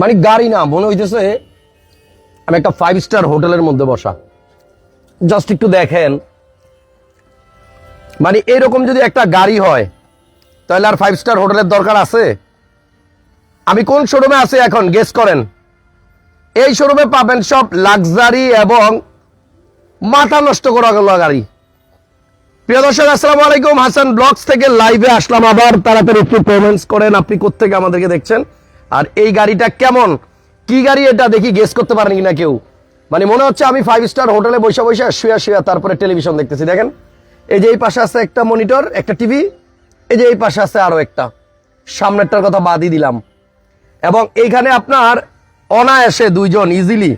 মানে গাড়ি না, মনে হইতেছে আমি একটা ফাইভ স্টার হোটেলের মধ্যে বসা। জাস্ট একটু দেখেন। মানে এরকম যদি একটা গাড়ি হয়, তাহলে আর ফাইভ স্টার হোটেলের দরকার আছে? আমি কোন শোরুমে আছি এখন? গেস করেন। এই শোরুমে পাবেন সব লাক্সারি এবং মাথা নষ্ট করা গেল গাড়ি। প্রিয় দর্শক, আসসালামু আলাইকুম। হাসান ব্লগস থেকে লাইভে আসলাম আবার। তাড়াতাড়ি একটু পেমেন্টস করেন। আপনি কোথেকে আমাদেরকে দেখছেন? আর এই গাড়িটা কেমন? কি গাড়ি এটা? দেখি গেস করতে পারেন কিনা কেউ। মানে মনে হচ্ছে আমি ফাইভ স্টার হোটেলে বসে বসে শুয়া শুয়া তারপরে টেলিভিশন দেখতেছি। দেখেন, এই যে এই পাশে আছে একটা মনিটর একটা টিভি এই যে এই পাশে আছে আরও একটা। সামনেরটার কথা বাদই দিলাম। এবং এইখানে আপনার অনায়াসে দুইজন ইজিলি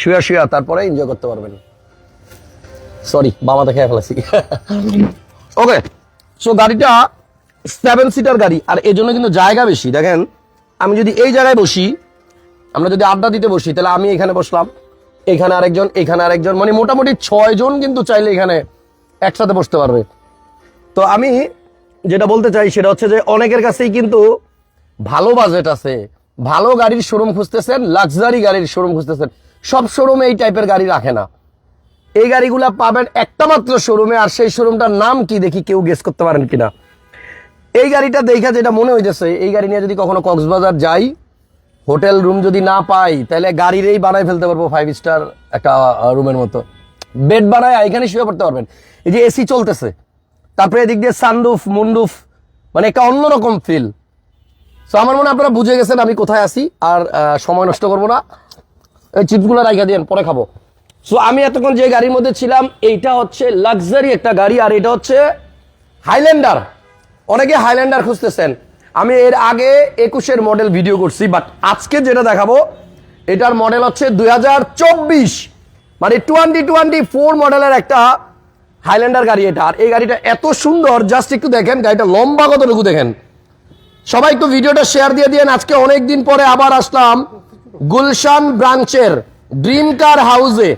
শুয়া শুয়া তারপরে এনজয় করতে পারবেন। সরি বাবাতে খেয়ে ফেলেছি। ওকে সো গাড়িটা সেভেন সিটার গাড়ি, আর এই জন্য কিন্তু জায়গা বেশি। দেখেন, আমি যদি এই জায়গায় বসি, আমরা যদি আড্ডা দিতে বসি, তাহলে আমি এখানে বসলাম, এখানে আরেকজন এখানে আরেকজন মানে মোটামুটি ছয় জন কিন্তু চাইলে এখানে একসাথে বসতে পারবে। তো আমি যেটা বলতে চাই, সেটা হচ্ছে যে অনেকের কাছেই কিন্তু ভালো বাজেট আছে, ভালো গাড়ির শোরুম খুঁজতেছেন লাক্সারি গাড়ির শোরুম খুঁজতেছেন। সব শোরুমে এই টাইপের গাড়ি রাখে না। এই গাড়িগুলা পাবেন একটা মাত্র শোরুমে আর সেই শোরুমটার নাম কি দেখি কেউ গেস করতে পারেন কিনা? এই গাড়িটা দেখা যেটা মনে হইতেছে, এই গাড়ি নিয়ে যদি কখনো কক্সবাজার যাই, হোটেল রুম যদি না পাই, তাহলে গাড়িরই বানাই ফেলতে পারব ফাইভ স্টার একটা রুমের মতো। বেড বানায় এখানে শুয়ে পড়তে পারবেন। এই যে এসি চলতেছে, তারপরে এদিক দিয়ে সানরুফ মুন্ডুফ মানে একটা অন্যরকম ফিল সো আমার মনে আপনারা বুঝে গেছেন আমি কোথায় আছি, আর সময় নষ্ট করব না। এই চিপসগুলো রাইখা দিয়েন, পরে খাব। সো আমি এতক্ষণ যে গাড়ির মধ্যে ছিলাম, এইটা হচ্ছে লাক্সারি একটা গাড়ি, আর এটা হচ্ছে হাইল্যান্ডার অনেকে হাইল্যান্ডার খুঁজতেছেন। আমি এর আগে একুশের মডেল ভিডিও করছি বাট আজকে যেটা দেখাবো, এটার মডেল হচ্ছে দু হাজার চব্বিশ। মানে টোয়েন্টি টোয়েন্টি ফোর মডেলের একটা হাইল্যান্ডার গাড়ি এটা। আর এই গাড়িটা এত সুন্দর জাস্ট একটু দেখেন, গাড়িটা লম্বা কতটুকু দেখেন। সবাই একটু ভিডিওটা শেয়ার দিয়ে দিয়েন, আজকে অনেক দিন পরে আবার আসলাম গুলশান ব্রাঞ্চের ড্রিম কার হাউসে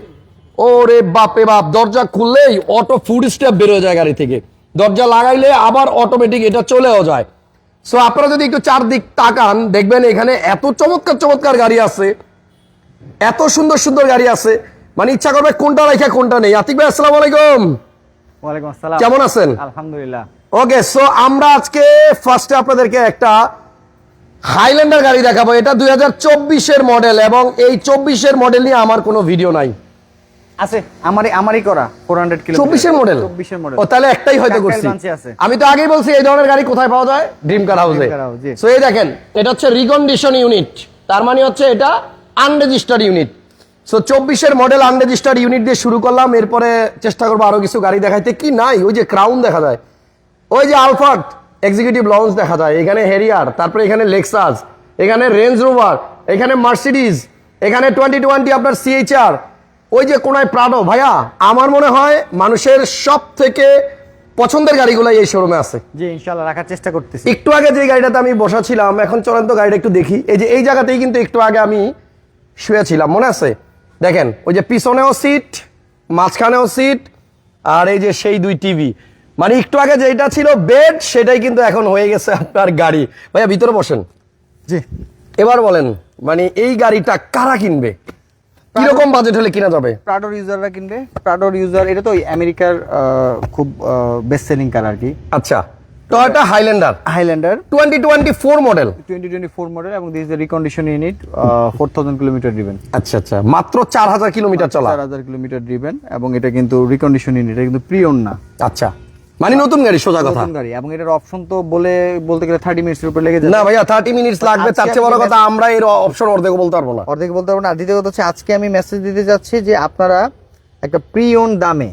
ওরে বাপে বাপ দরজা খুললেই অটো ফুড স্টেপ বেরোয় যায় গাড়ি থেকে। দরজা লাগাইলে আবার অটোমেটিক এটা চলেও যায়। সো আপনারা যদি একটু চারদিক তাকান দেখবেন এখানে এত চমৎকার চমৎকার গাড়ি আছে। এত সুন্দর সুন্দর গাড়ি আছে। মানে ইচ্ছা করবে কোনটা রেখে কোনটা নেই। আতিক ভাই আসসালামু আলাইকুম। ওয়ালাইকুম আসসালাম। কেমন আছেন? আলহামদুলিল্লাহ। ওকে সো আমরা আজকে ফার্স্টে আপনাদেরকে একটা হাইল্যান্ডার গাড়ি দেখাবো। এটা দুই হাজার মডেল এবং এই চব্বিশের মডেল নিয়ে আমার কোনো ভিডিও নাই। আছে। আমারই আমারই করা 400 কিলো চব্বিশের মডেল 24 এর মডেল ও তাহলে একটাই হয়তো করছি। আমি তো আগেই বলছি এই ধরনের গাড়ি কোথায় পাওয়া যায়? ড্রিম কার হাউসে। সো এই দেখেন এটা হচ্ছে রিকন্ডিশন ইউনিট তার মানে হচ্ছে এটা আনরেজিস্টার্ড ইউনিট সো চব্বিশের মডেল আনরেজিস্টার্ড ইউনিট দিয়ে শুরু করলাম। এরপরে চেষ্টা করব আরও কিছু গাড়ি দেখাইতে। কি নাই? ওই যে ক্রাউন দেখা যায়। ওই যে আলফার্ট এক্সিকিউটিভ লঞ্চ দেখা যায়। এখানে হেরিয়ার তারপরে এখানে লেক্সাস এখানে রেঞ্জ রোভার এখানে মার্সিডিজ এখানে টোয়েন্টি টোয়েন্টি আপনার সিএইচআর ওই যে কোনায় প্রাডো ভাইয়া আমার মনে হয় মানুষের সব থেকে পছন্দের গাড়িগুলাই এই শোরুমে আছে। জি ইনশাআল্লাহ রাখার চেষ্টা করতেছি। একটু আগে যে গাড়িটাতে আমি বসা ছিলাম এখন চলেন তো গাড়িটা একটু দেখি। এই যে এই জায়গাতেই কিন্তু একটু আগে আমি শুয়েছিলাম মনে আছে? দেখেন ওই যে পিছনেও সিট মাঝখানেও সিট আর এই যে সেই দুই টিভি মানে একটু আগে যেটা ছিল বেড সেটাই কিন্তু এখন হয়ে গেছে আপনার গাড়ি। ভাইয়া ভিতরে বসেন। জি। এবার বলেন মানে এই গাড়িটা কারা কিনবে? কীরকম বাজেট হলে কিনা যাবে? প্রাডোর ইউজাররা কিনবে। প্রাডোর ইউজার এটা তো আমেরিকার খুব বেস্ট সেলিং কার আর কি। আচ্ছা Toyota Highlander Highlander twenty twenty four model 2024 model এবং this is recondition unit 4000 kilometre driven আচ্ছা আচ্ছা মাত্র চার হাজার কিলোমিটার চলা। 4000 কিলোমিটার ড্রিভেন এবং এটা কিন্তু রিকন্ডিশন ইউনিট এটা কিন্তু প্রি ওন না। আচ্ছা মানে নতুন গাড়ি সোজা কথা। নতুন গাড়ি এবং এটার অপশন তো বলে বলতে গেলে 30 মিনিটের উপর লেগে যাবে। না ভাইয়া থার্টি মিনিটস লাগবে তার চেয়ে বড় কথা আমরা এর অপশন অর্ধেক বলতে পারব না। অর্ধেক বলতে পারব না। দ্বিতীয় কথা হচ্ছে আজকে আমি মেসেজ দিতে যাচ্ছি যে আপনারা একটা প্রি ওন দামে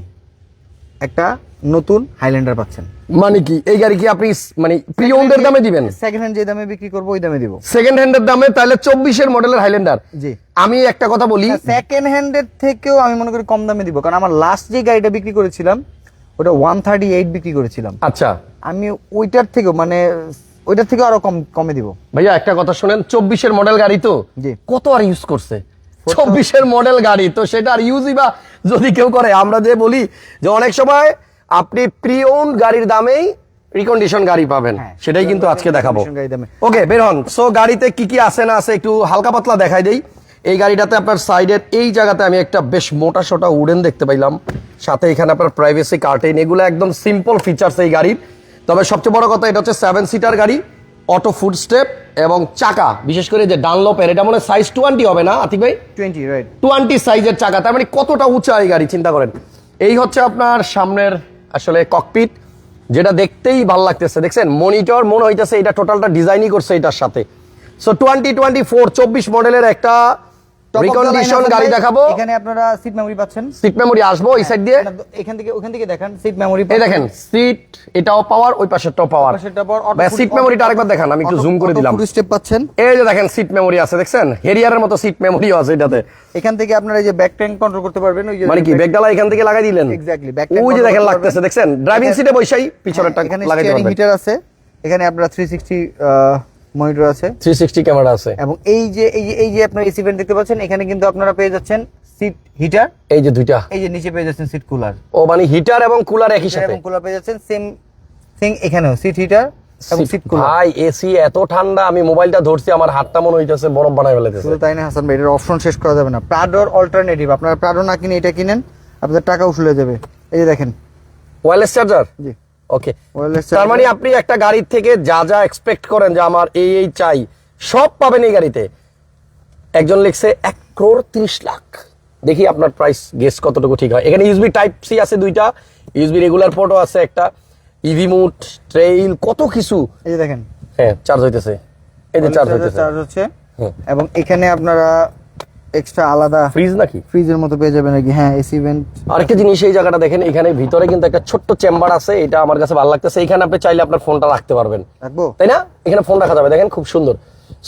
একটা নতুন হাইল্যান্ডার পাচ্ছেন। মানে কি? এই গাড়ি কি আপনি মানে প্রি ওনদের দামে দিবেন? সেকেন্ড হ্যান্ড যে দামে বিক্রি করব ওই দামে দিব। সেকেন্ড হ্যান্ডের দামে তাহলে চব্বিশের মডেলের হাইল্যান্ডার জি। আমি একটা কথা বলি সেকেন্ড হ্যান্ডের থেকেও আমি মনে করি কম দামে দিব কারণ আমার লাস্ট যে গাড়িটা বিক্রি করেছিলাম ওটা ওয়ান থার্টি এইট বিক্রি করেছিলাম। আচ্ছা। আমি ওইটার থেকেও মানে ওইটার থেকে আরও কম কমে দিব। ভাইয়া একটা কথা শুনেন চব্বিশের মডেল গাড়ি তো? জি। কত আর ইউজ করছে? চব্বিশের মডেল গাড়ি তো সেটা আর ইউজই বা যদি কেউ করে আমরা যে বলি যে অনেক সময় আপনি প্রি ওন গাড়ির দামেই রিকন্ডিশন গাড়ি পাবেন। হ্যাঁ, সেটাই কিন্তু আজকে দেখাবো। ওকে বের হন। সো গাড়িতে কি কি আছে না আছে একটু হালকা পাতলা দেখাই দেই। এই গাড়িটাতে আপনার সাইডের এই জায়গাতে আমি একটা বেশ মোটা সোটা উডেন দেখতে পাইলাম। সাথে এখানে আপনার প্রাইভেসি কার্টেন এগুলো একদম সিম্পল ফিচার্স এই গাড়ির। তবে সবচেয়ে বড় কথা এটা হচ্ছে সেভেন সিটার গাড়ি অটো ফুড স্টেপ এবং চাকা বিশেষ করে যে ডানলপের এটা মনে সাইজ টোয়েন্টি হবে না আতিক ভাই? টোয়েন্টি রাইট টোয়েন্টি সাইজের চাকা তার মানে কতটা উঁচা এই গাড়ি চিন্তা করেন। এই হচ্ছে আপনার সামনের আসলে ককপিট যেটা দেখতেই ভালো লাগতেছে। দেখছেন মনিটর মনে হইতেছে এটা টোটালটা ডিজাইনই করছে এটার সাথে। সো টোয়েন্টি টোয়েন্টি ফোর চব্বিশ মডেলের একটা রিকন্ডিশন গাড়ি দেখাবো। এখানে আপনারা সিট মেমোরি পাচ্ছেন। সিট মেমোরি আসব এই সাইড দিয়ে। এখান থেকে ওখান থেকে দেখেন সিট মেমোরি এই দেখেন সিট এটাও পাওয়ার ওই পাশেরটাও পাওয়ার সেটা পর সিট মেমোরিটা আরেকবার দেখান আমি একটু জুম করে দিলাম। স্টেপ পাচ্ছেন। এই যে দেখেন সিট মেমোরি আছে দেখছেন? হেরিয়ারের মতো সিট মেমোরিও আছে এটাতে। এখান থেকে আপনারা এই যে ব্যাক ট্যাঙ্ক কন্ট্রোল করতে পারবেন ওই যে মানে কি ব্যাগডালা এখান থেকে লাগাই দিলেন? Exactly, back ওই যে দেখেন লাগতেছে দেখছেন? ড্রাইভিং সিটে বসেই পিছনেরটা লাগাইতে স্টিয়ারিং পারবেন হিটার আছে। এখানে আপনারা থ্রি সিক্সটি মনিটর আছে। 360 ক্যামেরা আছে। এবং এই যে এই যে এই যে আপনার এসি ভেন্ট দেখতে পাচ্ছেন এখানে কিন্তু আপনারা পেয়ে যাচ্ছেন সিট হিটার এই যে দুইটা। এই যে নিচে পেয়ে যাচ্ছেন সিট কুলার ও মানে হিটার এবং কুলার একই সাথে। এবং কুলার পেয়ে যাচ্ছেন সেম থিং এখানেও সিট হিটার এবং সিট কুলার ভাই এসি এত ঠান্ডা আমি মোবাইলটা ধরছি আমার হাতটা মনে হইতেছে বরফ বানাই ফেলেতেছে শুধু তাই না হাসান ভাই এটার অপশন শেষ করা যাবে না। প্রাডোর অল্টারনেটিভ আপনারা প্রাডো না কিনে এটা কিনেন আপনাদের টাকা উসুলে যাবে। এই যে দেখেন। ওয়্যারলেস চার্জার জি। ওকে তার মানে আপনি একটা গাড়ির থেকে যা যা এক্সপেক্ট করেন যে আমার এই এই চাই সব পাবেন এই গাড়িতে। একজন লিখছে এক ক্রোড় তিরিশ লাখ। দেখি আপনার প্রাইস গেস কতটুকু ঠিক হয়। এখানে ইউএসবি টাইপ সি আছে দুইটা। ইউএসবি রেগুলার পোর্টও আছে একটা। ইভি মুট ট্রেইল কত কিছু। এই যে দেখেন। হ্যাঁ চার্জ হইতেছে। এই যে চার্জ হইতেছে। চার্জ হচ্ছে। হুম। এবং এখানে আপনারা এক্সট্রা আলাদা ফ্রিজ নাকি? ফ্রিজের মতো পেয়ে যাবেন নাকি? হ্যাঁ এসি ভেন্ট আরেকটা জিনিস এই জায়গাটা দেখেন এখানে ভিতরে কিন্তু একটা ছোট্ট চেম্বার আছে এটা আমার কাছে ভালো লাগতেছে। এখানে আপনি চাইলে আপনার ফোনটা রাখতে পারবেন। রাখব? তাই না? এখানে ফোন রাখা যাবে দেখেন খুব সুন্দর।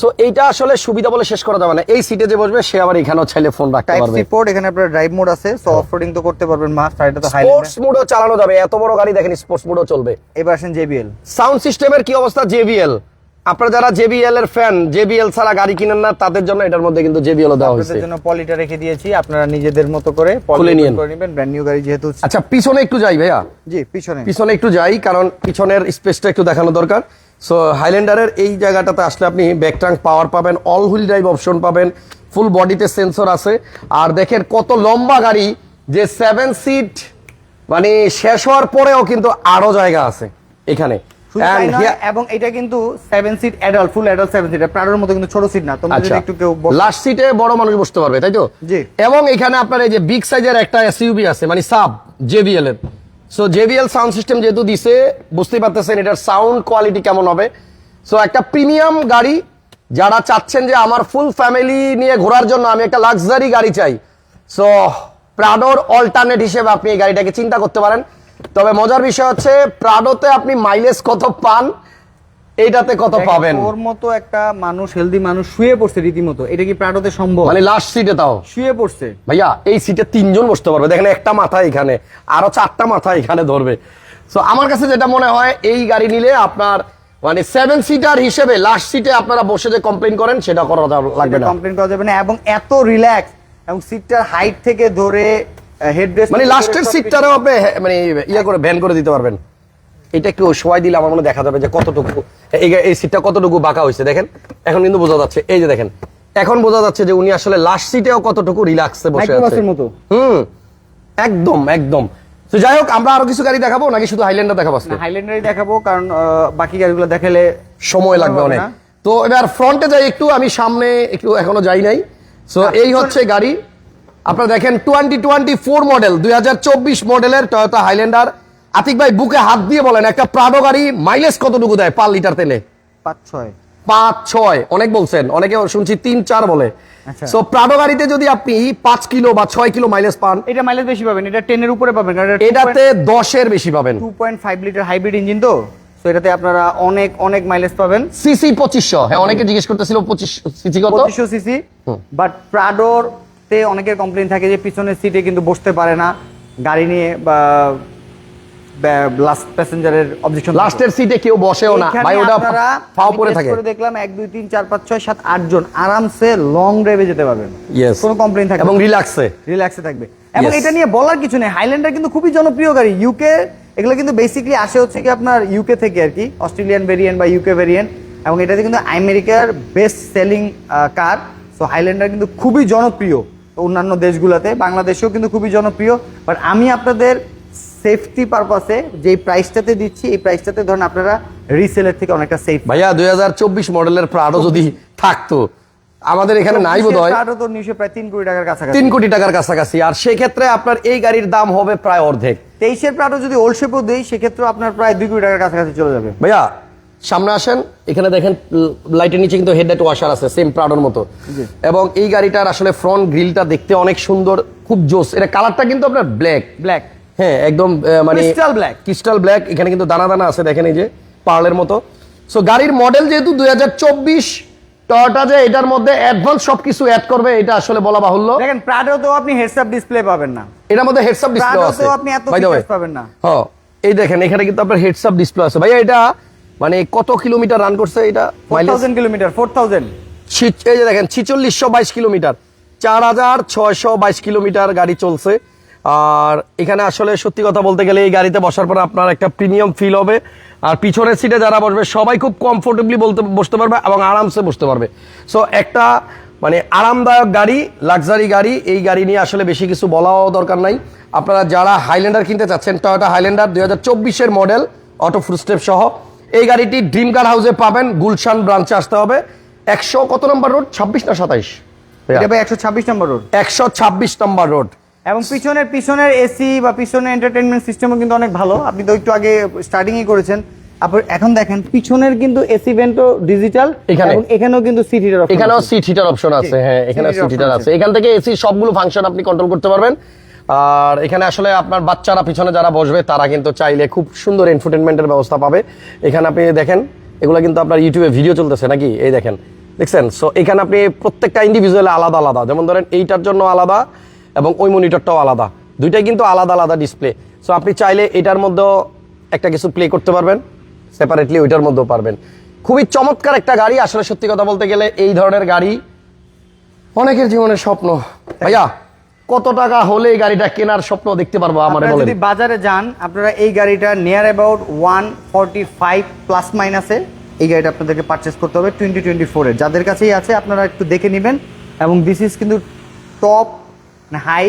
সো এইটা আসলে সুবিধা বলে শেষ করা যাবে না। এই সিটে যে বসবে সে আবার এখানেও চাইলে ফোন রাখতে টাইপ পারবে। সি পোর্ট এখানে আপনার ড্রাইভ মোড আছে সো অফ রোডিং তো করতে পারবেন মাস্ট আর এটা তো স্পোর্টস হাইল্যান্ড মোডও চালানো যাবে এত বড় গাড়ি দেখেন স্পোর্টস মোডও চলবে। এবার আসেন জেবিএল সাউন্ড সিস্টেমের কি অবস্থা? জেবিএল আপনারা যারা জেবিএল এর ফ্যান জেবিএল ছাড়া গাড়ি কিনেন না তাদের জন্য এটার মধ্যে কিন্তু জেবিএল দেওয়া হয়েছে। আপনাদের জন্য পলিটা রেখে দিয়েছি আপনারা নিজেদের মতো করে খুলে। করে নেবেন ব্র্যান্ড নিউ গাড়ি যেহেতু আচ্ছা পিছনে একটু যাই ভাইয়া। জি পিছনে। পিছনে একটু যাই কারণ পিছনের স্পেসটা একটু দেখানো দরকার। সো হাইল্যান্ডারের এই জায়গাটাতে আসলে আপনি ব্যাক ট্রাঙ্ক পাওয়ার পাবেন অল হুইল ড্রাইভ অপশন পাবেন ফুল বডিতে সেন্সর আছে। আর দেখেন কত লম্বা গাড়ি যে সেভেন সিট মানে শেষ হওয়ার পরেও কিন্তু আরও জায়গা আছে এখানে। এবং এটা কিন্তু seven seat adult full adult seven seat প্রাডোর মতো কিন্তু ছোট সিট না। তোমরা যদি আচ্ছা। একটু কেউ লাস্ট সিটে বড় মানুষ বসতে পারবে তাই তো? এবং এখানে আপনার এই যে বিগ সাইজের একটা এসইউবি আছে মানে সাব জেবিএল এর। সো জেবিএল সাউন্ড সিস্টেম যেহেতু দিছে বুঝতেই পারতেছেন এটার সাউন্ড কোয়ালিটি কেমন হবে। সো একটা প্রিমিয়াম গাড়ি যারা চাচ্ছেন যে আমার ফুল ফ্যামিলি নিয়ে ঘোরার জন্য আমি একটা লাক্সারি গাড়ি চাই। সো প্রাডোর অল্টারনেট হিসেবে আপনি এই গাড়িটাকে চিন্তা করতে পারেন। তবে মজার বিষয় হচ্ছে প্রাডোতে আপনি মাইলেজ কত পান? এইটাতে কত পাবেন? ওর মতো একটা মানুষ হেলদি মানুষ শুয়ে পড়ছে রীতিমতো। এটা কি প্রাডোতে সম্ভব? মানে লাস্ট সিটে তাও। শুয়ে পড়ছে। ভাইয়া এই সিটে তিনজন বসতে পারবে। দেখেন একটা মাথা এখানে আরও চারটা মাথা এখানে ধরবে। সো আমার কাছে যেটা মনে হয় এই গাড়ি নিলে আপনার মানে সেভেন সিটার হিসেবে লাস্ট সিটে আপনারা বসে যে কমপ্লেন করেন সেটা করা লাগবে না। কমপ্লেন করা যাবে না এবং এত রিল্যাক্স এবং সিটটার হাইট থেকে ধরে হেডরেস্ট মানে লাস্টের সিটটারও আপনি মানে ইয়ে করে ভ্যান করে দিতে পারবেন। এটা একটু সময় দিলে আমার মনে দেখা যাবে যে কতটুকু এই সিটটা কতটুকু বাঁকা হয়েছে দেখেন। এখন কিন্তু বোঝা যাচ্ছে এই যে দেখেন এখন বোঝা যাচ্ছে যে উনি আসলে লাস্ট সিটেও কতটুকু রিল্যাক্সে বসে আছে। হুম একদম একদম। তো যাই হোক আমরা আরও কিছু গাড়ি দেখাবো নাকি শুধু হাইল্যান্ডার দেখাবো? হাইল্যান্ডারই দেখাবো কারণ বাকি গাড়িগুলো দেখালে সময় লাগবে অনেক। তো এবার ফ্রন্টে যাই একটু আমি সামনে একটু এখনও যাই নাই। সো এই হচ্ছে গাড়ি। আপনারা দেখেন টোয়েন্টি টোয়েন্টি ফোর মডেল দুই হাজার চব্বিশ মডেলের টয়োটা হাইল্যান্ডার আতিক ভাই বুকে হাত দিয়ে বলেন একটা প্রাডো গাড়ি মাইলেজ কতটুকু দেয় পার লিটার তেলে? পাঁচ ছয় পাঁচ ছয় অনেক বলছেন অনেকে শুনছি তিন চার বলে। আচ্ছা। সো প্রাডো গাড়িতে যদি আপনি পাঁচ কিলো বা ছয় কিলো মাইলেজ পান এটা মাইলেজ বেশি পাবেন এটা টেনের উপরে পাবেন এটাতে দশের বেশি পাবেন। Two point five litre hybrid engine তো তো এটাতে আপনারা অনেক অনেক মাইলেজ পাবেন। সিসি পঁচিশশো হ্যাঁ অনেকে জিজ্ঞেস করতেছিল পঁচিশ সিসি কত? পঁচিশশো সিসি বাট প্রাডোর তে অনেকের কমপ্লেন থাকে যে পিছনের সিটে কিন্তু বসতে পারে না গাড়ি নিয়ে বা লাস্ট প্যাসেঞ্জারের অবজেকশন লাস্টের সিটে কেউ বসেও না। ভাই ওটা ফাও পরে থাকে। দেখলাম এক দুই তিন চার পাঁচ ছয় সাত আট জন আরামসে লং ড্রাইভে যেতে পারবেন. কোনো কমপ্লেন থাকবে এবং রিল্যাক্সে রিল্যাক্সে থাকবে। এবং এটা নিয়ে বলার কিছু নেই। হাইল্যান্ডার কিন্তু খুবই জনপ্রিয় গাড়ি। ইউকে এগুলো কিন্তু বেসিক্যালি আসে হচ্ছে কি আপনার ইউকে থেকে আর কি। অস্ট্রেলিয়ান ভেরিয়েন্ট বা ইউকে ভেরিয়েন্ট এবং এটাতে কিন্তু আমেরিকার best selling car so Highlander কিন্তু খুবই জনপ্রিয়। অন্যান্য দেশগুলোতে বাংলাদেশেও কিন্তু খুবই জনপ্রিয়। বাট আমি আপনাদের সেফটি পারপাসে যে প্রাইসটাতে দিচ্ছি এই প্রাইসটাতে ধরেন আপনারা রিসেলের থেকে অনেকটা সেফ ভাইয়া দু হাজার চব্বিশ মডেলের প্রাডো যদি থাকতো আমাদের এখানে নাই বোধ হয় তো নিশ্চয়ই প্রায় তিন কোটি টাকার কাছাকাছি। তিন কোটি টাকার কাছাকাছি। আর সেক্ষেত্রে আপনার এই গাড়ির দাম হবে প্রায় অর্ধেক। তেইশের প্রাটো যদি ওল্ড শেপও দিই সেক্ষেত্রে আপনার প্রায় দুই কোটি টাকার কাছাকাছি চলে যাবে। ভাইয়া সামনে আসেন এখানে দেখেন লাইটের নিচে কিন্তু হেডলাইট ওয়াশার আছে সেম প্রাডোর মতো। এবং এই গাড়িটার আসলে ফ্রন্ট গ্রিলটা দেখতে অনেক সুন্দর খুব জোস। এটা কালারটা কিন্তু আপনার ব্ল্যাক ব্ল্যাক হ্যাঁ একদম মানে Crystal black। ক্রিস্টাল ব্ল্যাক এখানে কিন্তু দানা দানা আছে দেখেন এই যে পার্লের মতো। সো গাড়ির মডেল যেহেতু দুই হাজার চব্বিশ টয়টা যে এটার মধ্যে অ্যাডভান্স সবকিছু অ্যাড করবে এটা আসলে বলা বাহুল্য। দেখেন প্রাডো তো আপনি হেডস আপ ডিসপ্লে পাবেন না। এটার মধ্যে হেডসআপ ডিসপ্লে আছে। আপনি এত ফিচার্স পাবেন না। হ্যাঁ এই দেখেন এখানে কিন্তু আপনার হেডসআপ ডিসপ্লে আছে। ভাইয়া এটা মানে কত কিলোমিটার রান করছে এটা? থাউজেন্ড কিলোমিটার ফোর থাউজেন্ড ছি- এই যে দেখেন ছিচল্লিশশো বাইশ কিলোমিটার। চার হাজার ছয়শো বাইশ কিলোমিটার গাড়ি চলছে। আর এখানে আসলে সত্যি কথা বলতে গেলে এই গাড়িতে বসার পর আপনার একটা প্রিমিয়াম ফিল হবে। আর পিছনের সিটে যারা বসবে সবাই খুব কমফোর্টেবলি বলতে বসতে পারবে এবং আরামসে বসতে পারবে। সো একটা মানে আরামদায়ক গাড়ি লাক্সারি গাড়ি এই গাড়ি নিয়ে আসলে বেশি কিছু বলাও দরকার নাই। আপনারা যারা হাইল্যান্ডার কিনতে চাচ্ছেন টয়োটা হাইল্যান্ডার দুই হাজার চব্বিশের মডেল অটো ফুলস্টেপ সহ এই গাড়িটি ড্রিম কার হাউসে পাবেন। গুলশান ব্রাঞ্চে আসতে হবে। একশো কত নম্বর রোড? ছাব্বিশ না সাতাইশ? একশো ছাব্বিশ নম্বর রোড। একশো ছাব্বিশ নম্বর রোড। এবং পিছনের পিছনের এসি বা পিছনের এন্টারটেনমেন্ট সিস্টেমও কিন্তু অনেক ভালো। আপনি তো একটু আগে স্টার্টিংই করেছেন। আপনি এখন দেখেন পিছনের কিন্তু এসি ভেন্টও ডিজিটাল এখানে? এবং এখানেও কিন্তু সিট হিটার এখানেও সিট হিটার অপশন আছে হ্যাঁ এখানে সিট হিটার আছে। এখান থেকে এসি সবগুলো ফাংশন আপনি কন্ট্রোল করতে পারবেন। আর এখানে আসলে আপনার বাচ্চারা পিছনে যারা বসবে, তারা কিন্তু চাইলে খুব সুন্দর এনফোটেনমেন্টের ব্যবস্থা পাবে। এখানে আপনি দেখেন, এগুলো কিন্তু আপনার ইউটিউবে ভিডিও চলতেছে নাকি? এই দেখেন, দেখছেন? সো এখানে আপনি প্রত্যেকটা ইন্ডিভিজুয়াল আলাদা আলাদা। যেমন ধরেন, এইটার জন্য আলাদা এবং ওই মনিটরটাও আলাদা। দুইটাই কিন্তু আলাদা আলাদা ডিসপ্লে সো আপনি চাইলে এটার মধ্যেও একটা কিছু প্লে করতে পারবেন সেপারেটলি ওইটার মধ্যেও পারবেন। খুবই চমৎকার একটা গাড়ি। আসলে সত্যি কথা বলতে গেলে এই ধরনের গাড়ি অনেকের জীবনের স্বপ্ন। ভাইয়া কত টাকা হলে এই গাড়িটা কেনার স্বপ্ন দেখতে পারব আমার বলেন। যদি বাজারে যান আপনারা এই গাড়িটা near about one forty five plus মাইনাসে এই গাড়িটা আপনাদেরকে পারচেস করতে হবে টোয়েন্টি টোয়েন্টি ফোরের যাদের কাছেই আছে আপনারা একটু দেখে নেবেন। এবং দিস ইজ কিন্তু টপ হাই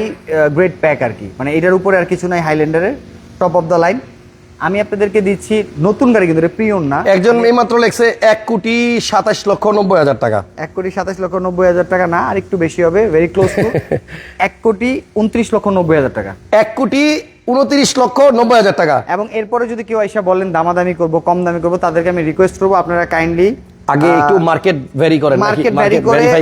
গ্রেড প্যাক আর কি। মানে এটার উপরে আর কিছু নাই হাইল্যান্ডারের টপ অফ দ্য লাইন আমি আপনাদেরকে দিচ্ছি নতুন গাড়ি কিন্তু প্রিয়ন না। একজন এইমাত্র লেখছে এক কোটি সাতাশ লক্ষ নব্বই হাজার টাকা। এক কোটি সাতাশ লক্ষ নব্বই হাজার টাকা না আর একটু বেশি হবে ভেরি ক্লোজ টু এক কোটি উনত্রিশ লক্ষ নব্বই হাজার টাকা। এক কোটি উনত্রিশ লক্ষ নব্বই হাজার টাকা। এবং এরপরে যদি কেউ এসে বলেন দামাদামি করব কম দামি করব তাদেরকে আমি রিকোয়েস্ট করব আপনারা কাইন্ডলি আগে একটু মার্কেট ভেরি করেন মার্কেট ভ্যারি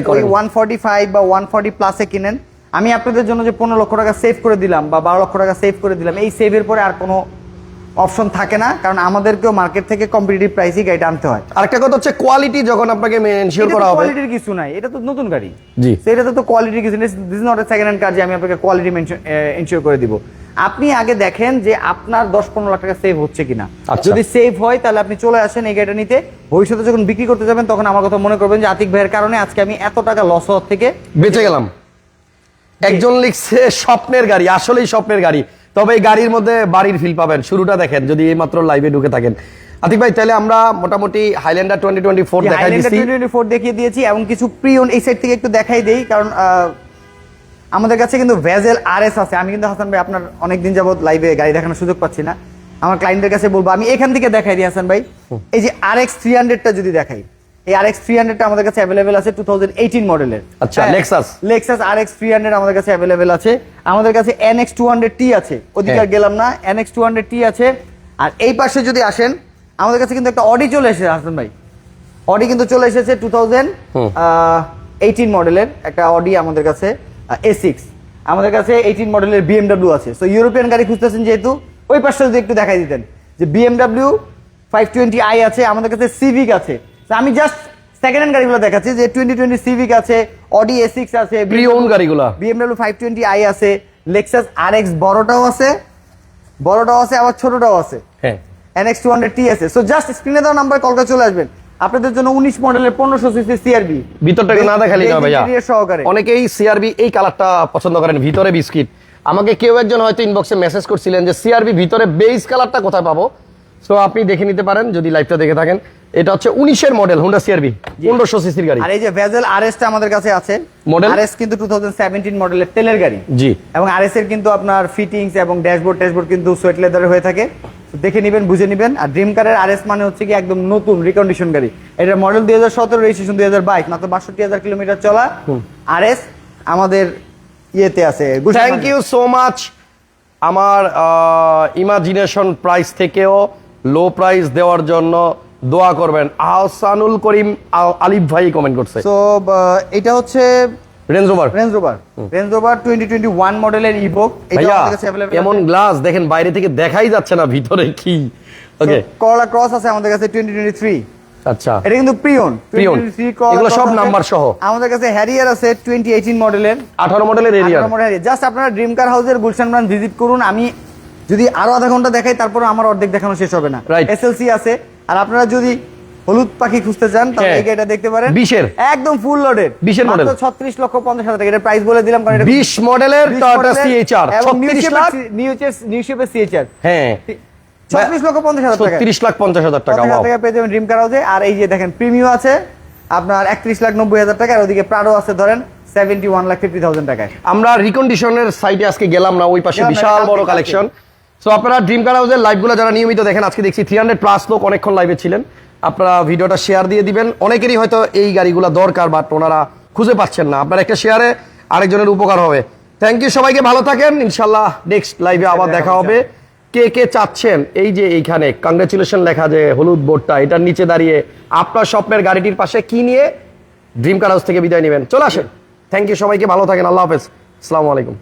করে ওয়ান ফর্টি ফাইভ বা ওয়ান ফর্টি প্লাসে কিনেন। আমি আপনাদের জন্য যে পনেরো লক্ষ টাকা সেভ করে দিলাম বা বারো লক্ষ টাকা সেভ করে দিলাম এই সেভের পরে আর কোনো অপশন থাকে না কারণ আমাদেরকেও মার্কেট থেকে কম্পিটিটিভ প্রাইসই গাড়িটা আনতে হয়। আরেকটা কথা হচ্ছে কোয়ালিটি যখন আপনাকে এনশিওর করা হবে। কোয়ালিটির কিছু নাই এটা তো নতুন গাড়ি। জি। সেটাতে তো কোয়ালিটির কিছু নেই this not a second hand car যে আমি আপনাকে কোয়ালিটি এনশিওর করে দিব। আপনি আগে দেখেন যে আপনার দশ পনেরো লাখ টাকা সেভ হচ্ছে কিনা। আচ্ছা। যদি সেভ হয় তাহলে আপনি চলে আসেন এই গাড়িটা নিতে। ভবিষ্যতে যখন বিক্রি করতে যাবেন তখন আমার কথা মনে করবেন যে আতিক ভাইয়ের কারণে আজকে আমি এত টাকা লস হওয়ার থেকে বেঁচে গেলাম। একজন লিখছে স্বপ্নের গাড়ি আসলেই স্বপ্নের গাড়ি। তবে এই গাড়ির মধ্যে বাড়ির ফিল পাবেন। শুরুটা দেখেন যদি এইমাত্র লাইভে ঢুকে থাকেন। আতিক ভাই তাহলে আমরা মোটামুটি হাইল্যান্ডার টোয়েন্টি টোয়েন্টি ফোর দেখাই হাইল্যান্ডার দিচ্ছি টোয়েন্টি ফোর দেখিয়ে দিয়েছি এবং কিছু প্রিয়ন এই সাইড থেকে একটু দেখাই দেই কারণ আহ, আমাদের কাছে কিন্তু ভেজেল আর এস আছে। আমি কিন্তু হাসান ভাই আপনার অনেকদিন যাবত লাইভে গাড়ি দেখানোর সুযোগ পাচ্ছি না। আমার ক্লায়েন্টদের কাছে বলব আমি এখান থেকে দেখাই দিই হাসান ভাই। এই যে আর এক্স থ্রি হান্ড্রেডটা যদি দেখাই এই আর এক্স থ্রি হান্ড্রেডটা আমাদের কাছে অ্যাভেলেবেল আছে টু থাউজেন্ড এইটিন মডেলের আচ্ছা, Lexus। Lexus R X three hundred আমাদের কাছে অ্যাভেলেবেল আছে। আমাদের কাছে N X two hundred T আছে ওদিকে আর হ্যাঁ। গেলাম না N X two hundred T আছে। আর এই পাশে যদি আসেন আমাদের কাছে কিন্তু একটা অডি চলে এসেছে হাসান ভাই। অডি কিন্তু চলে এসেছে টু থাউজেন্ড। এইটিন মডেলের একটা অডি আমাদের কাছে এ সিক্স আমাদের কাছে এইটিন মডেলের বিএমডাব্লিউ আছে। সো ইউরোপিয়ান গাড়ি খুঁজতেছেন যেহেতু ওই পাশটা যদি একটু দেখাই দিতেন। যে বিএমডাব্লিউ ফাইভ টোয়েন্টি আই আছে আমাদের কাছে সিভিক আছে। আমি জাস্ট সেকেন্ড হ্যান্ড গাড়িগুলো দেখাচ্ছি যে টোয়েন্টি টোয়েন্টি সিভিক আছে অডি এ সিক্স আছে প্রিয়ন গাড়িগুলা। বিএমডাব্লিউ ফাইভ টোয়েন্টি আই আছে লেক্সাস আর এক্স বড়টাও আছে বড়টাও আছে আবার ছোটটাও আছে। হ্যাঁ। এনএক্স টু হান্ড্রেড টি আছে। সো জাস্ট স্ক্রিনে দেওয়া নাম্বার চলে আসবেন। আপনাদের জন্য উনিশ মডেলের পনেরোশো সিসি সিআরবি ভিতরটাকে না দেখালি না ভাইয়া। সহকারে। অনেকেই সিআরবি এই কালারটা পছন্দ করেন ভিতরে বিস্কিট। আমাকে কেউ একজন হয়তো ইনবক্সে মেসেজ করছিলেন যে সিআরবি ভিতরে বেস কালারটা কোথায় পাবো? সো আপনি দেখে নিতে পারেন যদি লাইভটা দেখে থাকেন। এটা হচ্ছে উনিশের মডেল হুন্ডা সিআরবি পনেরোশো সিসির গাড়ি। আর এই যে ভেজেল আরএসটা আমাদের কাছে আছে। মডেল আর এস কিন্তু টু থাউজেন্ড সেভেন্টিন মডেলের তেলের গাড়ি। জি। এবং আরএস এর কিন্তু আপনার ফিটিংস এবং ড্যাশবোর্ড ট্যাশবোর্ড কিন্তু সোয়েট লেদারের হয়ে থাকে। দেখে নেবেন বুঝে নেবেন। আর ড্রিম কারের আর এস মানে হচ্ছে কি একদম নতুন রিকন্ডিশন গাড়ি। এটার মডেল দুই হাজার সতেরো রেজিস্ট্রেশন দুই হাজার বাইশ মাত্র বাষট্টি হাজার কিলোমিটার চলা। আর এস আমাদের ইয়েতে আছে থ্যাংক ইউ সো মাচ আমার ইমাজিনেশন প্রাইস থেকেও লো প্রাইস দেওয়ার জন্য দোয়া করবেন। আহসানুল করিম আলিফ ভাই কমেন্ট করছে। তো এটা হচ্ছে Range Rover Range Rover Range Rover twenty twenty one মডেলের ইভোক এটা আমাদের কাছে available এমন গ্লাস দেখেন বাইরে থেকে দেখাই যাচ্ছে না ভিতরে কি? ওকে করলা ক্রস আছে আমাদের কাছে টোয়েন্টি টোয়েন্টি থ্রি আচ্ছা। এটা কিন্তু প্রিয়ন Prion। এগুলো সব নাম্বার সহ। আমাদের কাছে হ্যারিয়ার আছে টোয়েন্টি এইটিন মডেলের আঠারো মডেলের এরিয়া জাস্ট আপনারা ড্রিম কার হাউসের গুলশান ব্রাঞ্চ ভিজিট করুন। আমি যদি আরও আধা ঘণ্টা দেখাই তারপর আমার অর্ধেক দেখানো শেষ হবে না. এসএলসি আছে। আর আপনারা যদি হলুদ পাখি খুঁজতে চান তাহলে হ্যাঁ। এই গাড়িটা দেখতে পারেন। বিশের? একদম ফুল লোডেড 20 এর model? ছত্রিশ লক্ষ পঞ্চাশ হাজার টাকা। এটা প্রাইস বলে দিলাম কারণ এটা বিশ মডেলের টয়োটা সিএইচআর ছত্রিশ লাখ? নিউ শেপের সিএচআর হ্যাঁ। ছত্রিশ লক্ষ পঞ্চাশ হাজার টাকা। ছত্রিশ লাখ পঞ্চাশ হাজার টাকা। হাজার টাকা পেয়ে যাবেন ড্রিম কার হাউসে আর এই যে দেখেন প্রিমিও আছে। আপনার একত্রিশ লাখ নব্বই হাজার টাকা। আর ওদিকে প্রাডো আছে ধরেন seventy one lakh fifty thousand টাকায়। আমরা রিকন্ডিশনের সাইটে আজকে গেলাম না ওই পাশে বিশাল বড় কালেকশন সো আপনারা ড্রিম কার হাউসের লাইভগুলো যারা নিয়মিত দেখেন আজকে দেখছি থ্রি হান্ড্রেড প্লাস লোক অনেকক্ষণ লাইভে ছিলেন। আপনারা ভিডিওটা শেয়ার দিয়ে দিবেন। অনেকেরই হয়তো এই গাড়িগুলো দরকার বাট ওনারা খুঁজে পাচ্ছেন না। আপনার একটা শেয়ারে আরেকজনের উপকার হবে। থ্যাংক ইউ সবাইকে ভালো থাকেন। ইনশাল্লাহ নেক্সট লাইভে আবার দেখা হবে। কে কে চাচ্ছেন? এই যে এইখানে কংগ্রেচুলেশন লেখা যে হলুদ বোর্ডটা এটার নিচে দাঁড়িয়ে আপনার স্বপ্নের গাড়িটির পাশে কি নিয়ে ড্রিম কার হাউস থেকে বিদায় নেবেন? চলে আসেন। থ্যাংক ইউ সবাইকে ভালো থাকেন। আল্লাহ হাফেজ। আসসালামু আলাইকুম।